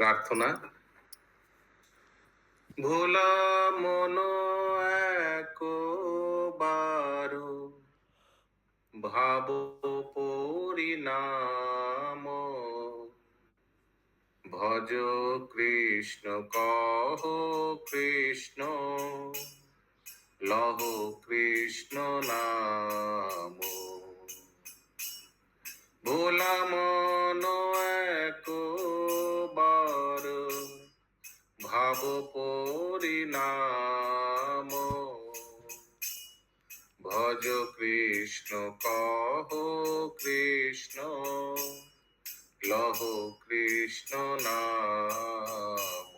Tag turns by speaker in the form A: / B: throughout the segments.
A: প্রার্থনা। ভোলা মন একবার ভাব পরিণাম ভজ কৃষ্ণ কহ কৃষ্ণ লহ কৃষ্ণ নাম। ভাব পরিণাম ভজ কৃষ্ণ কহ কৃষ্ণ লহ কৃষ্ণ নাম।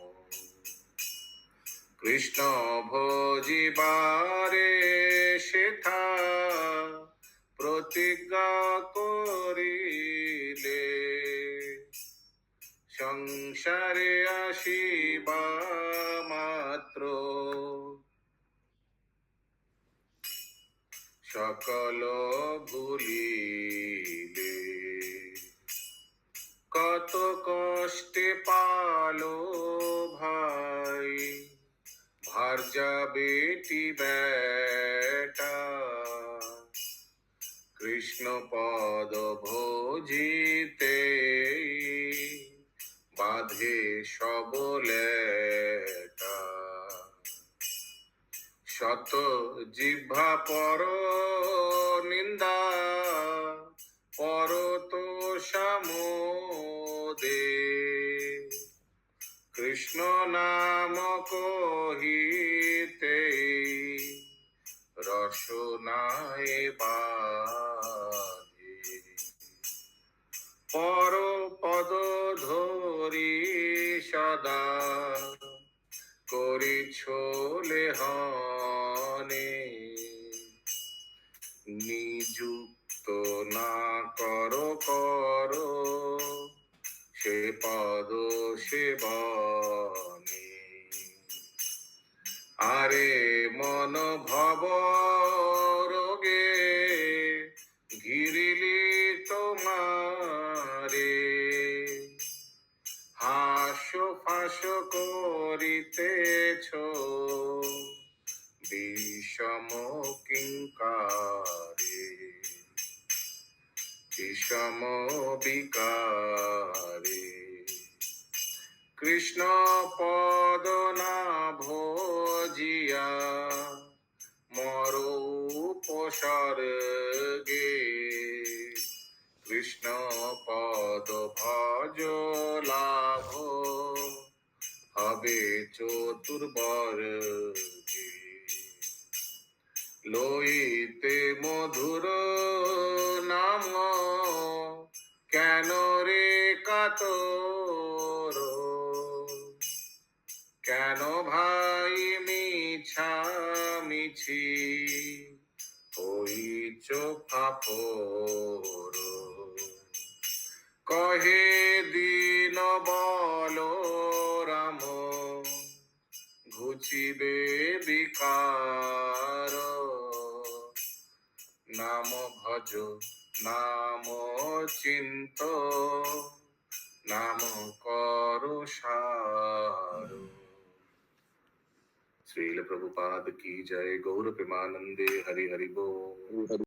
A: কৃষ্ণ ভজিবারে সেথা প্রতিজ্ঞা করিলে সংসারে আসিবা মাত্র। সকল ভুলিলে কত কষ্টে পালো ভাই ভার্যা বেটি বেটা কৃষ্ণ পদ ভোজিতে বাঁধে সবলেটা। শত জিহ্বা পর নিন্দা পর তো সমোদে কৃষ্ণ নাম কহিতে রসনায় বাধে পর পদ ধরি সদা করিছোলে হনে নিযুক্ত না করো করো সে পদ সেবনে আরে মন ভব বিষম কিঙ্কারে বিষম বিকারে কৃষ্ণ পদ হবে চতুর্বর্গে লইতে মধুর নাম কেন রে কাতর? কেন ভাই মিছামিছি হইচ ফাপর কহে দিন বল ঘুচিবে বিকার নাম ভজ, নাম চিন্ত, নাম কর সার। শ্রীল প্রভুপাদ কি জয় গৌর প্রেমানন্দে হরি হরি বো